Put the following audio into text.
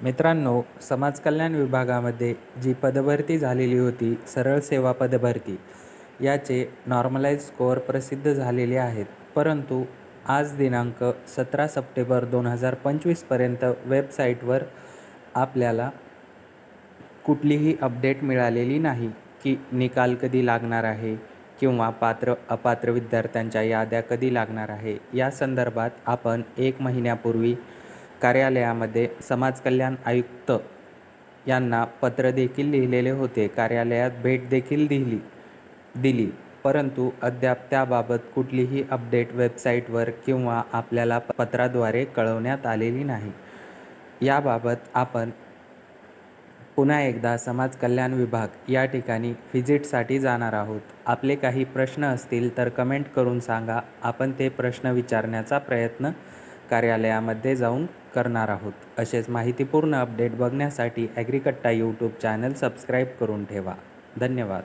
मित्रांनो समाजकल्याण विभागामध्ये जी पदभरती झालेली होती सरळ सेवा पदभरती याचे नॉर्मलाइज स्कोअर प्रसिद्ध झालेले आहेत. परंतु आज दिनांक सतरा सप्टेंबर दोन हजार पंचवीसपर्यंत वेबसाईटवर आपल्याला कुठलीही अपडेट मिळालेली नाही की निकाल कधी लागणार आहे किंवा पात्र अपात्र विद्यार्थ्यांच्या याद्या कधी लागणार आहे या संदर्भात आपण एक महिन्यापूर्वी कार्यालयामध्ये समाज कल्याण आयुक्त यांना पत्र देखील लिहिलेले होते. कार्यालयात भेट देखील दिली दिली. परंतु अद्याप त्याबाबत कुठलीही अपडेट वेबसाईटवर किंवा आपल्याला पत्राद्वारे कळवण्यात आलेली नाही. याबाबत आपण पुन्हा एकदा समाज कल्याण विभाग या ठिकाणी व्हिजिटसाठी जाणार आहोत. आपले काही प्रश्न असतील तर कमेंट करून सांगा. आपण ते प्रश्न विचारण्याचा प्रयत्न कार्यालयामध्ये जाऊन करणार आहोत. असेच माहितीपूर्ण अपडेट बघण्यासाठी ॲग्रिकट्टा यूट्यूब चॅनल सबस्क्राईब करून ठेवा. धन्यवाद.